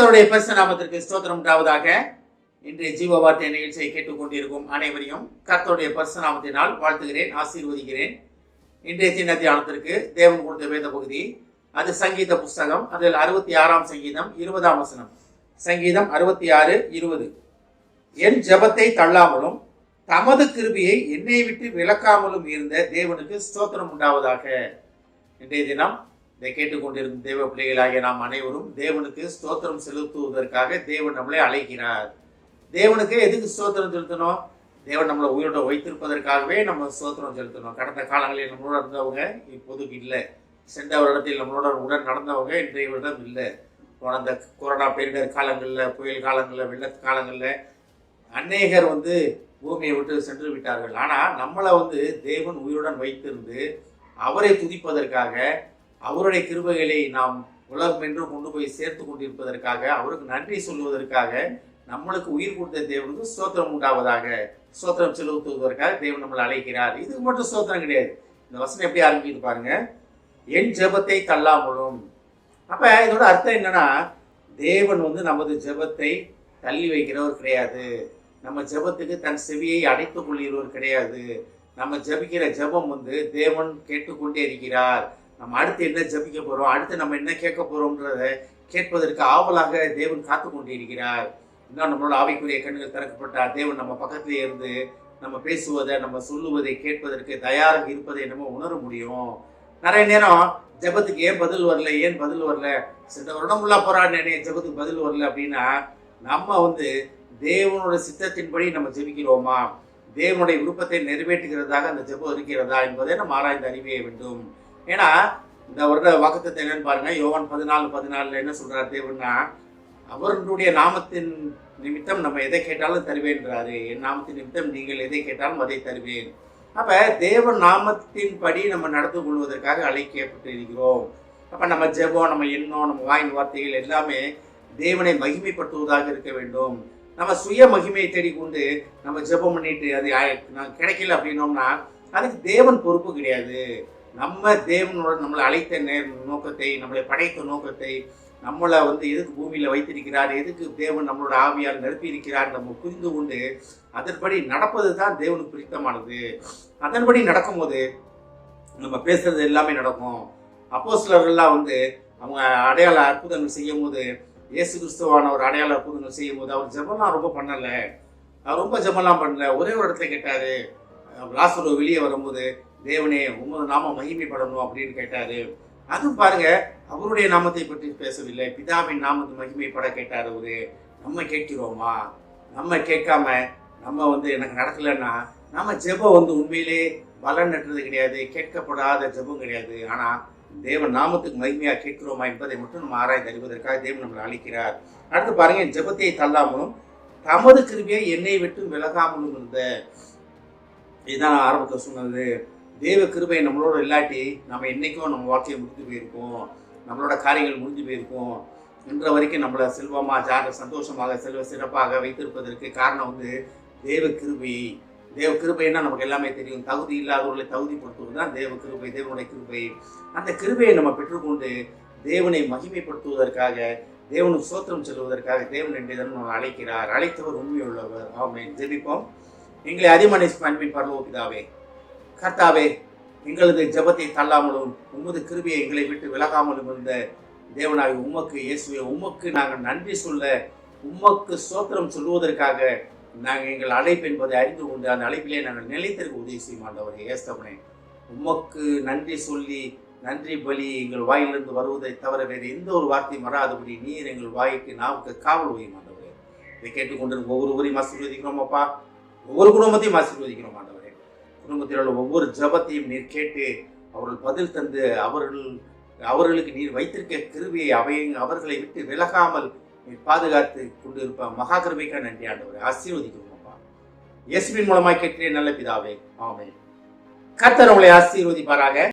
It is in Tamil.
கர்த்தருடைய பரிசு நாமத்திற்கு ஸ்தோத்திரம் உண்டாவதாக. இன்றைய ஜீவ வார்த்தை நிகழ்ச்சியை கேட்டுக்கொண்டிருக்கும் அனைவரையும் கர்த்தருடைய பரிசு நாமத்தினால் வாழ்த்துகிறேன் ஆசீர்வதிக்கிறேன். இன்றைய சின்ன தியானத்திற்கு தேவன் கொடுத்த வேத பகுதி அது சங்கீத புஸ்தகம் அதில் அறுபத்தி ஆறாம் சங்கீதம் இருபதாம் வசனம். சங்கீதம் அறுபத்தி ஆறு இருபது. என் ஜெபத்தை தள்ளாமலும் தமது கிருபியை என்னை விட்டு விலக்காமலும் இருந்த தேவனுக்கு ஸ்தோத்திரம் உண்டாவதாக. இன்றைய தினம் இதை கேட்டுக்கொண்டிருக்கும் தேவ பிள்ளைகளாகிய நாம் அனைவரும் தேவனுக்கு ஸ்தோத்திரம் செலுத்துவதற்காக தேவன் நம்மளை அழைக்கிறார். தேவனுக்கு எதுக்கு ஸ்தோத்திரம் செலுத்தணும்? தேவன் நம்மளை உயிரோட வைத்திருப்பதற்காகவே நம்ம ஸ்தோத்திரம் செலுத்தணும். கடந்த காலங்களில் நம்மளோட இருந்தவங்க இப்போதுக்கு இல்லை. சென்ற வருடத்தில் நம்மளோட உடன் நடந்தவங்க இன்றைய வருடம் இல்லை. போன அந்த கொரோனா பேரிடர் காலங்களில் புயல் காலங்களில் வெள்ள காலங்களில் அநேகர் வந்து பூமியை விட்டு சென்று விட்டார்கள். ஆனால் நம்மளை வந்து தேவன் உயிருடன் வைத்திருந்து அவரை துதிப்பதற்காக அவருடைய கிருபைகளை நாம் உலகம் என்று கொண்டு போய் சேர்த்து கொண்டிருப்பதற்காக அவருக்கு நன்றி சொல்வதற்காக நம்மளுக்கு உயிர் கொடுத்த தேவனுக்கு சோத்திரம் உண்டாவதாக சோத்திரம் செலுத்துவதற்காக தேவன் நம்மளை அழைக்கிறார். இதுக்கு மட்டும் சோத்திரம் கிடையாது. இந்த வசனம் எப்படி ஆரம்பிக்குது பாருங்க. என் ஜெபத்தை தள்ளாமலும். அப்ப இதோட அர்த்தம் என்னன்னா தேவன் வந்து நமது ஜெபத்தை தள்ளி வைக்கிறவர் கிடையாது. நம்ம ஜெபத்துக்கு தன் செவியை அடைத்துக் கொள்கிறவர் கிடையாது. நம்ம ஜெபிக்கிற ஜெபம் வந்து தேவன் கேட்டுக்கொண்டே இருக்கிறார். நம்ம அடுத்து என்ன ஜெபிக்க போகிறோம் அடுத்து நம்ம என்ன கேட்க போகிறோம்ன்றத கேட்பதற்கு ஆவலாக தேவன் காத்து கொண்டிருக்கிறார். இன்னும் நம்மளோட ஆவிக்குரிய கண்கள் திறக்கப்பட்டா தேவன் நம்ம பக்கத்திலே இருந்து நம்ம பேசுவதை நம்ம சொல்லுவதை கேட்பதற்கு தயாராக இருப்பதை நம்ம உணர முடியும். நிறைய நேரம் ஜெபத்துக்கு ஏன் பதில் வரல ஏன் பதில் வரல? சில வருடம் உள்ள போராடினே ஜெபத்துக்கு பதில் வரல அப்படின்னா நம்ம வந்து தேவனோட சித்தத்தின்படி நம்ம ஜெபிக்கிறோமா? தேவனுடைய விருப்பத்தை நிறைவேற்றுகிறதாக அந்த ஜெபம் இருக்கிறதா என்பதை நம்ம ஆராய்ந்து அறிவிய வேண்டும். ஏன்னா இந்த வருட வாக்குத்தத்தை என்னன்னு பாருங்க யோகன் பதினாலு பதினாலுல என்ன சொல்கிறார் தேவன்னா அவருடைய நாமத்தின் நிமித்தம் நம்ம எதை கேட்டாலும் தருவேன்றாரு. என் நாமத்தின் நிமித்தம் நீங்கள் எதை கேட்டாலும் அதை தருவேன். அப்ப தேவ நாமத்தின்படி நம்ம நடந்து கொள்வதற்காக அழைக்கப்பட்டு இருக்கிறோம் அப்ப நம்ம ஜெபம் நம்ம எண்ணம் நம்ம வாயின் வார்த்தைகள் எல்லாமே தேவனை மகிமைப்படுத்துவதாக இருக்க வேண்டும். நம்ம சுய மகிமையை தேடிக்கொண்டு நம்ம ஜெபம் பண்ணிட்டு அது நான் கிடைக்கல அப்படின்னோம்னா அதுக்கு தேவன் பொறுப்பு கிடையாது. நம்ம தேவனோட நம்மளை அழைத்த நே- நோக்கத்தை நம்மளை படைத்த நோக்கத்தை நம்மளை வந்து எதுக்கு பூமியில் வைத்திருக்கிறார் எதுக்கு தேவன் நம்மளோட ஆவியால் நிரப்பியிருக்கிறார் நம்ம புரிந்து கொண்டு அதன்படி நடப்பது தான் தேவனுக்கு பிடித்தமானது. அதன்படி நடக்கும்போது நம்ம பேசுறது எல்லாமே நடக்கும். அப்போ சிலர்கள்லாம் வந்து அவங்க அடையாள அற்புதங்கள் செய்யும் போது இயேசு கிறிஸ்துவான ஒரு அடையாள அற்புதங்கள் செய்யும் போது அவர் ஜபம்லாம் ரொம்ப பண்ணலை. அவர் ரொம்ப ஜெபம்லாம் பண்ணல. ஒரே ஒரு இடத்துல கேட்டார். லாசரு வெளியே வரும்போது தேவனே உமது நாம மகிமைப்படணும் அப்படின்னு கேட்டாரு. அதுவும் பாருங்க அவருடைய நாமத்தை பற்றி பேசவில்லை. பிதாவின் நாமத்தை மகிமைப்பட கேட்டார் அவரு. நம்ம கேட்கிறோமா? நம்ம கேட்காம நம்ம வந்து எனக்கு நடக்கலைன்னா நம்ம ஜெபம் வந்து உண்மையிலே பலன் நட்டுறது கிடையாது கேட்கப்படாத ஜெபம் கிடையாது. ஆனால் தேவன் நாமத்துக்கு மகிமையாக கேட்கிறோமா என்பதை மட்டும் நம்ம ஆராய்ந்து அறிவதற்காக தேவன் நம்மளை அளிக்கிறார் அடுத்து பாருங்க ஜெபத்தை தள்ளாமலும் தமது கிருபியை என்னை விட்டு விலகாமலும் இருந்த. இதுதான் நான் ஆரம்பத்தில் சொன்னது. தேவ கிருபை நம்மளோட இல்லாட்டி நம்ம என்றைக்கும் நம்ம வாழ்க்கையை முடிஞ்சு போயிருக்கோம் நம்மளோட காரியங்கள் முடிஞ்சு போயிருக்கோம் இன்ற வரைக்கும் நம்மளை செல்வமாக ஜாக சந்தோஷமாக செல்வ சிறப்பாக வைத்திருப்பதற்கு காரணம் வந்து தேவ கிருபை. தேவ கிருபைன்னா நமக்கு எல்லாமே தெரியும். தகுதி இல்லாதவர்களை தகுதிப்படுத்துவது தான் தேவ கிருபை தேவனுடைய கிருபை. அந்த கிருபையை நம்ம பெற்றுக்கொண்டு தேவனை மகிமைப்படுத்துவதற்காக தேவனுக்கு சோத்திரம் செல்வதற்காக தேவன் என்றுதான் நம்ம அழைக்கிறார். அழைத்தவர் உண்மையுள்ளவர். ஆமை ஜெபிப்போம். எங்களை அதிமனை அன்பின் பரலோக பிதாவே கர்த்தாவே எங்களது ஜெபத்தை தள்ளாமலும் உமது கிருபியை எங்களை விட்டு விலகாமலும் இருந்த தேவனாய் உமக்கு இயேசுவே உமக்கு நாங்கள் நன்றி சொல்ல உமக்கு சோத்திரம் சொல்லுவதற்காக நாங்கள் எங்கள் அழைப்பு என்பதை அறிந்து கொண்டு அந்த அழைப்பிலே நாங்கள் நிலைத்திருக்க உதவி செய்ய மாட்டவரே ஏஸ்தவனே உமக்கு நன்றி சொல்லி நன்றி பலி எங்கள் வாயிலிருந்து வருவதை தவிர வேறு எந்த ஒரு வார்த்தையும் வராதபடி நீர் எங்கள் வாய்க்கு நாவுக்கு காவல் உதவி மாட்டவரே இதை ஒவ்வொரு ஒவ்வொருவரையும் ஆசீர்வதிக்கிறோம் அப்பா. ஒவ்வொரு குடும்பத்தையும் ஆசீர்வதிக்கிறோம் ஆண்டவரே. குடும்பத்தில் உள்ள ஒவ்வொரு ஜபத்தையும் நீர் கேட்டு அவர்கள் பதில் தந்து அவர்கள் அவர்களுக்கு நீர் வைத்திருக்க கிருவியை அவையை அவர்களை விட்டு விலகாமல் நீர் பாதுகாத்து கொண்டு இருப்ப மகா கிருபைக்கா நன்றி ஆண்டவர். ஆசீர்வதிக்கிறோம் அப்பா. இயேசுவின் மூலமாய் கேட்கிறேன் நல்ல பிதாவே. ஆமே கர்த்தர் உங்களை ஆசீர்வதிப்பாராக.